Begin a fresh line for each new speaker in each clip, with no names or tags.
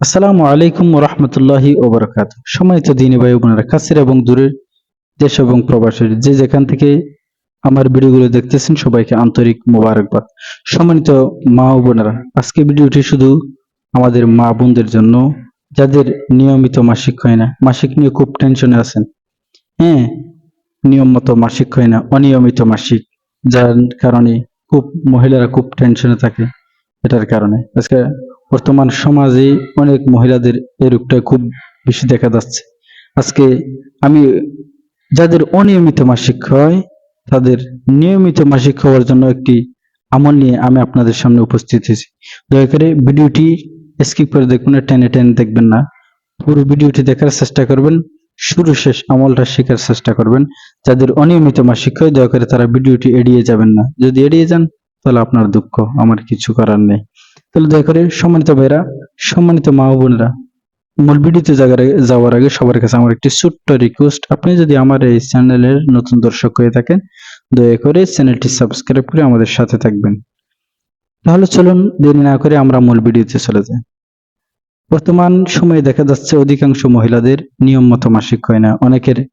আসসালামু আলাইকুম রহমতুল্লাহি ওবরাকাত সম্মানিত দিনী ভাই বোনেরা, কাছের এবং দূরের দেশ এবং প্রবাসের যে যেখান থেকে আমার ভিডিওগুলো দেখতেছেন সবাইকে আন্তরিক মোবারকবাদ। সম্মানিত মা ও বোনেরা, আজকে ভিডিওটি শুধু আমাদের মা বোনদের জন্য, যাদের নিয়মিত মাসিক হয় না, মাসিক নিয়ে খুব টেনশনে আছেন। হ্যাঁ নিয়ম মতো মাসিক হয় না, অনিয়মিত মাসিক, যার কারণে খুব মহিলারা খুব টেনশনে থাকে, এটার কারণে। আজকে বর্তমান সমাজে অনেক মহিলাদের এই রোগটা খুব বেশি দেখা যাচ্ছে। আজকে আমি যাদের অনিয়মিত মাসিক হয়, তাদের নিয়মিত মাসিক হওয়ার জন্য একটি আমল নিয়ে আমি আপনাদের সামনে উপস্থিত হয়েছি। দয়া করে ভিডিওটি স্কিপ করে দেখবেন না টেনে টেনে দেখবেন না। পুরো ভিডিওটি দেখার চেষ্টা করবেন, শুরু শেষ আমলটা শেখার চেষ্টা করবেন। যাদের অনিয়মিত মাসিক হয়, দয়া করে তারা ভিডিওটি এড়িয়ে যাবেন না। যদি এড়িয়ে যান তাহলে আপনার দুঃখ, আমার কিছু করার নেই। তাহলে দয়া করে সম্মানিত ভাইরা সম্মানিত মা বোনেরা, মূল ভিডিওতে আগে- যাওয়ার আগে সবার কাছে আমার একটি ছোট্ট রিকোয়েস্ট আপনি যদি আমার এই চ্যানেলের নতুন দর্শক হয়ে থাকেন, দয়া করে চ্যানেলটি সাবস্ক্রাইব করে আমাদের সাথে থাকবেন। তাহলে চলুন দেরি না করে আমরা মূল ভিডিওতে চলে যাই। বর্তমান সময়ে দেখা যাচ্ছে অধিকাংশ মহিলাদের নিয়ম মতো মাসিক হয় না। অনেকের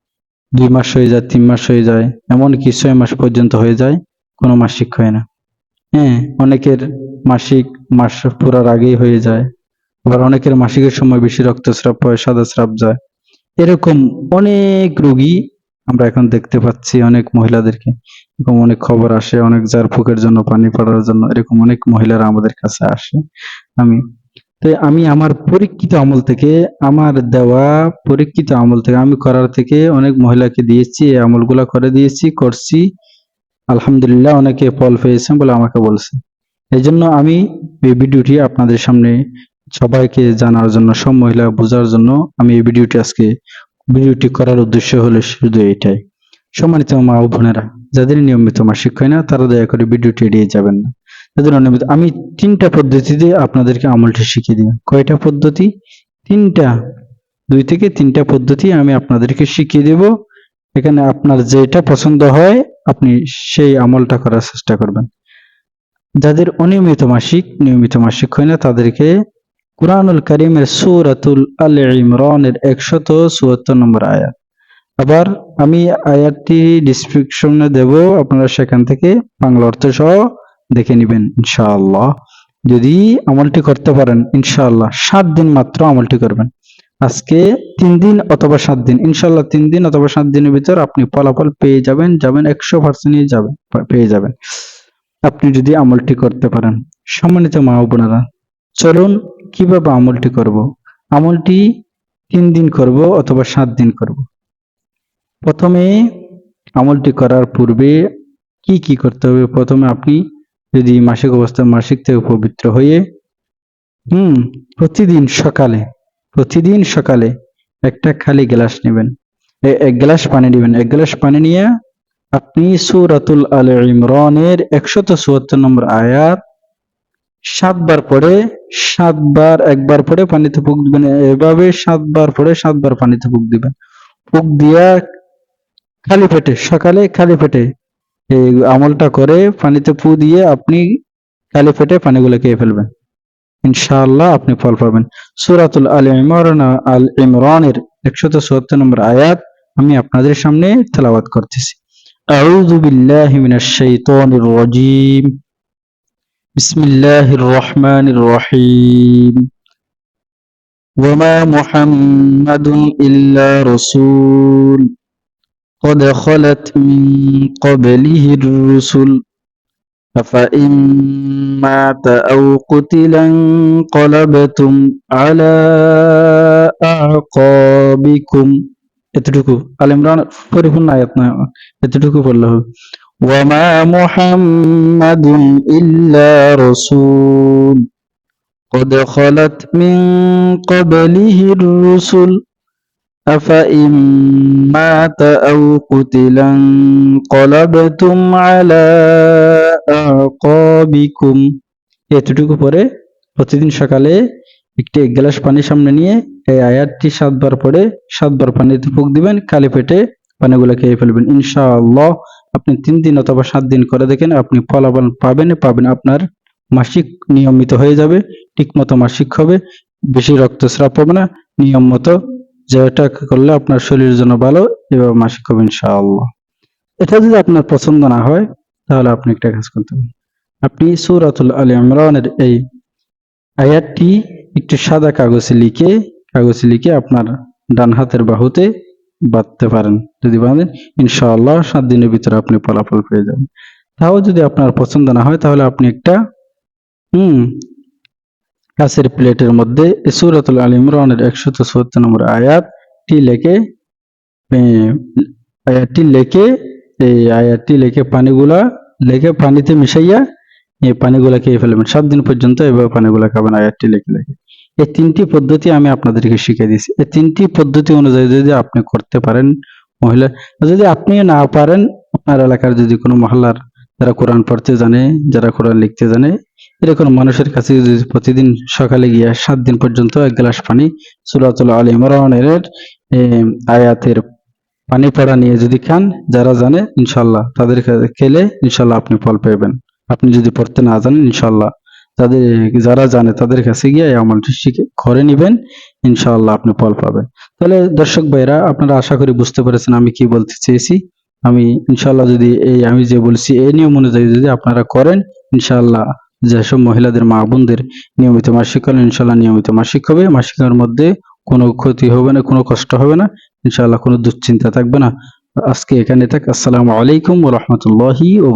দুই মাস হয়ে যায়, তিন মাস হয়ে যায়, এমনকি ছয় মাস পর্যন্ত হয়ে যায়, কোনো মাসিক হয় না। হ্যাঁ অনেকের মাসিক মাস পুরার আগেই হয়ে যায়। আবার অনেকের মাসিকের সময় বেশি রক্তস্রাব হয় সাদা স্রাব যায়। এরকম অনেক রোগী আমরা এখন দেখতে পাচ্ছি, অনেক মহিলাদেরকে। এরকম অনেক খবর আসে, অনেক যার ফুকের জন্য, পানি পড়ার জন্য, এরকম অনেক মহিলারা আমাদের কাছে আসে। আমি তো আমি আমার পরীক্ষিত আমল থেকে, আমার দেওয়া পরীক্ষিত আমল থেকে, আমি করার থেকে অনেক মহিলাকে দিয়েছি, এই আমলগুলা করে দিয়েছি, করছি। আলহামদুলিল্লাহ, অনেকে ফল পেয়েছেন বলে আমাকে বলছে এই জন্য আমি এই ভিডিওটি আপনাদের সামনে সবাইকে জানার জন্য, সব মহিলা বোঝার জন্য আমি এই ভিডিওটি আজকে, ভিডিওটি করার উদ্দেশ্য হলো শুধু এটাই। সম্মানিত মা ও বোনেরা, যাদের নিয়মিত মাসিক হয় না, তারা দয়া করে ভিডিওটি এড়িয়ে যাবেন না। যাদের অনিয়মিত, আমি তিনটা পদ্ধতিতে আপনাদেরকে আমলটি শিখিয়ে দিই কয়টা পদ্ধতি? তিনটা, দুই থেকে তিনটা পদ্ধতি আমি আপনাদেরকে শিখিয়ে দেব। এখানে আপনার যেটা পছন্দ হয়, আপনি সেই আমলটা করার চেষ্টা করবেন। যাদের অনিয়মিত মাসিক, নিয়মিত মাসিক হয় না, তাদেরকে কুরআনুল কারিমের সূরাতুল আল ইমরানের একশত চুয়াত্তর নম্বর আয়াত। আবার আমি আয়াতটি ডিসক্রিপশনে দেব, আপনারা সেখান থেকে বাংলা অর্থ সহ দেখে নেবেন, ইনশাআল্লাহ। যদি আমলটি করতে পারেন, ইনশাআল্লাহ, সাত দিন মাত্র আমলটি করবেন। আজকে তিন দিন অথবা সাত দিন ইনশাআল্লাহ তিন দিন অথবা সাত দিনের ভিতর আপনি ফলাফল পেয়ে যাবেন যাবেন একশো পার্সেন্টই যাবেন, পেয়ে যাবেন। আপনি যদি আমলটি করতে পারেন। সম্মানিত মা বোনেরা, চলুন কীভাবে আমলটি করব? আমলটি তিন দিন করব অথবা সাত দিন করব? প্রথমে আমলটি করার পূর্বে কি কি করতে হবে? প্রথমে আপনি যদি মাসিক অবস্থা মাসিক থেকে পবিত্র হয়ে, হুম, প্রতিদিন সকালে প্রতিদিন সকালে একটা খালি গ্লাস নেবেন। এক গ্লাস পানি নেবেন। এক গ্লাস পানি নিয়ে আপনি সুরাতুল আল ইমরানের একশত চুয়াত্তর নম্বর আয়াত সাতবার পরে সাতবার, একবার পরে পানিতে ফুক দিবেন। এভাবে সাতবার পরে সাতবার পানিতে ফুক দিবেন। ফুক দিয়া খালি পেটে, সকালে খালি পেটে এই আমলটা করে পানিতে ফু দিয়ে আপনি খালি পেটে পানিগুলো খেয়ে ফেলবেন। ইনশাআল্লাহ আপনি ফল পাবেন সূরাতুল আল ইমরান আল ইমরানের একশত চুয়াত্তর নম্বর আয়াত আমি আপনাদের সামনে তেলাওয়াত করতেছি আউযু বিল্লাহি মিনাশ শাইতানির রাজীম বিসমিল্লাহির রহমানির রহিম وما محمد إلا رسول قد خلت من قبله الرسل أفإن مات أو قتل انقلبتم على أعقابكم এতটুকু আল ইমরান পরিপূর্ণ আয়াত না এতটুকু পড়লে হবে ওয়ামা মুহাম্মাদুন ইল্লা রাসূল قد خلت من قبله الرسل أفإن مات أو قتل انقلبتم على আকাবিকুম এতটুকু পরে প্রতিদিন সকালে একটি এক গ্লাস পানি সামনে নিয়ে এই আয়াতটি সাতবার পরে সাতবার পানিতে ফুক দিবেন, কালি পেটে পানিগুলো খেয়ে ফেলবেন। ইনশাআল্লাহ আপনি তিন দিন অথবা সাত দিন করে দেখেন, আপনি ফলাফল পাবেন পাবেন আপনার মাসিক নিয়মিত হয়ে যাবে, ঠিকমতো মাসিক হবে, বেশি রক্তস্রাব হবে না, নিয়ম মতো যেটা করলে আপনার শরীরের জন্য ভালো, এভাবে মাসিক হবে ইনশাআল্লাহ। এটা যদি আপনার পছন্দ না হয় তাহলে আপনি একটা কাজ করতে পারেন। আপনি সূরাতুল আলী ইমরানের এই আয়াতটি একটু সাদা কাগজে লিখে কাগজে লিখে আপনার ডান হাতের বাহুতে বাঁধতে পারেন। যদি বাঁধেন, ইনশাআল্লাহ সাত দিনের ভিতরে আপনি ফলাফল পেয়ে যাবেন। তাও যদি আপনার পছন্দ না হয়, তাহলে আপনি একটা, হুম, কাছের প্লেটের মধ্যে সুরাতুল আল ইমরানের একশত চুয়াত্তর নম্বর আয়াতটি লেখে আয়াতটি লেখে এই আয়াতটি লেখে পানিগুলা, লেখে পানিতে মিশাইয়া এই পানিগুলা খেয়ে ফেলবেন। সাত দিন পর্যন্ত এভাবে পানিগুলা খাবেন আয়াতটি লেখে লেখে। এই তিনটি পদ্ধতি আমি আপনাদেরকে শিখিয়ে দিচ্ছি এই তিনটি পদ্ধতি অনুযায়ী যদি আপনি করতে পারেন, মহিলা, যদি আপনি না পারেন, আপনার এলাকার যদি কোনো মহল্লার যারা কোরআন পড়তে জানে, যারা কোরআন লিখতে জানে, এরকম মানুষের কাছে যদি প্রতিদিন সকালে গিয়ে সাত দিন পর্যন্ত এক গ্লাস পানি, সুরাতুল আল ইমরানের আয়াতের পানি পড়া নিয়ে যদি খান, যারা জানে, ইনশাল্লাহ তাদের খেলে ইনশাল্লাহ আপনি ফল পাবেন আপনি যদি পড়তে না জানেন, ইনশাল্লাহ তাদের যারা জানে তাদের কাছে গিয়ে এই আমলটি শিখে ঘরে নিবেন, ইনশাল্লাহ আপনি ফল পাবেন। তাহলে দর্শক ভাইরা আপনারা আশা করি বুঝতে পেরেছেন আমি কি বলতে চেয়েছি। আমি ইনশাল্লাহ যদি এই আমি যে বলছি, এই নিয়ম অনুযায়ী যদি আপনারা করেন, ইনশাল্লাহ যেসব মহিলাদের মা বোনদের নিয়মিত মাসিক করেন, ইনশাল্লাহ নিয়মিত মাসিক হবে। মাসিকের মধ্যে কোনো ক্ষতি হবে না, কোনো কষ্ট হবে না। ইনশাআল্লাহ কোনো দুশ্চিন্তা থাকবে না আজকে এখানে থাক আসসালামু আলাইকুম ওয়া রাহমাতুল্লাহি ওয়া